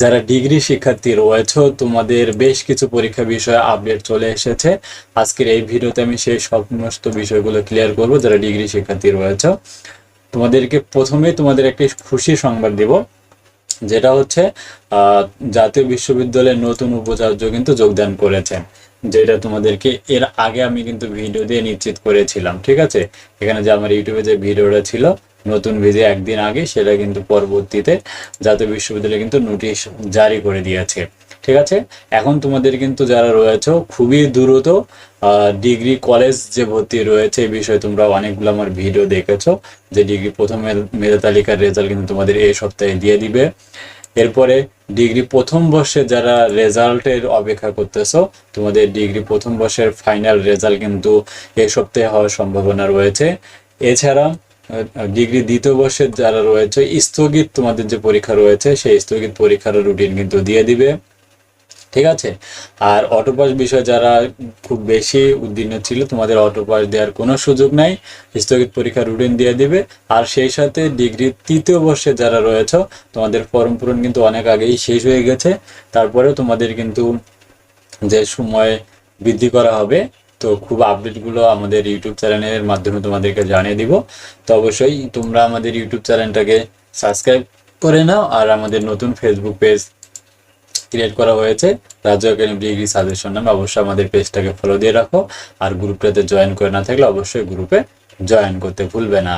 যারা ডিগ্রি শিক্ষার্থী রয়েছে, তোমাদের বেশ কিছু পরীক্ষা বিষয়ে আপডেট চলে এসেছে। আজকের এই ভিডিওতে আমি সেই সমস্ত বিষয়গুলো ক্লিয়ার করব, যারা ডিগ্রি শিক্ষার্থী রয়েছে। তোমাদেরকে প্রথমে তোমাদের একটি খুশি সংবাদ দিব, যেটা হচ্ছে জাতীয় বিশ্ববিদ্যালয়ের নতুন উপাচার্য কিন্তু যোগদান করেছেন, যেটা তোমাদেরকে এর আগে আমি কিন্তু ভিডিও দিয়ে নিশ্চিত করেছিলাম, ঠিক আছে? এখানে যে আমার ইউটিউবে যে ভিডিওটা ছিল নতুন ভিজে একদিন আগে সেটা কিন্তু পরবর্তীতে জাতীয় বিশ্ববিদ্যালয় কিন্তু নোটিশ জারি করে দিয়েছে। ঠিক আছে? এখন তোমাদের কিন্তু যারা রয়েছে, খুবই দ্রুত ডিগ্রি কলেজ যে ভর্তি রয়েছে এই বিষয়ে তোমরা অনেকগুলো আমার ভিডিও দেখেছ, যে ডিগ্রি প্রথম মেধা তালিকার রেজাল্ট কিন্তু তোমাদের এই সপ্তাহে দিয়ে দিবে। এরপরে ডিগ্রি প্রথম বর্ষে যারা রেজাল্টের অপেক্ষা করতেছো, তোমাদের ডিগ্রি প্রথম বর্ষের ফাইনাল রেজাল্ট কিন্তু এই সপ্তাহে হওয়ার সম্ভাবনা রয়েছে। এছাড়া ডিগ্রি দ্বিতীয় বর্ষের যারা রয়েছে, স্থগিত তোমাদের যে পরীক্ষা রয়েছে, সেই স্থগিত পরীক্ষার রুটিন কিন্তু দিয়ে দিবে। ঠিক আছে? আর অটোপাস বিষয় যারা খুব বেশি উদ্বিগ্ন ছিল, তোমাদের অটোপাস দেওয়ার কোনো সুযোগ নাই, স্থগিত পরীক্ষার রুটিন দিয়ে দিবে। আর সেই সাথে ডিগ্রি তৃতীয় বর্ষে যারা রয়েছে, তোমাদের ফর্ম পূরণ কিন্তু অনেক আগেই শেষ হয়ে গেছে। তারপরেও তোমাদের কিন্তু যে সময় বৃদ্ধি করা হবে তো খুব আপডেটগুলো আমাদের ইউটিউব চ্যানেলের মাধ্যমে তোমাদেরকে জানিয়ে দিব। তো অবশ্যই তোমরা আমাদের ইউটিউব চ্যানেলটাকে সাবস্ক্রাইব করে নাও আর আমাদের নতুন ফেসবুক পেজ ক্রিয়েট করা হয়েছে রাজ্য একাডেমি ডিগ্রি সাজেশন নামে। অবশ্যই আমাদের পেজটাকে ফলো দিয়ে রাখো আর গ্রুপটাতে জয়েন করে না থাকলে অবশ্যই গ্রুপে জয়েন করতে ভুলবে না।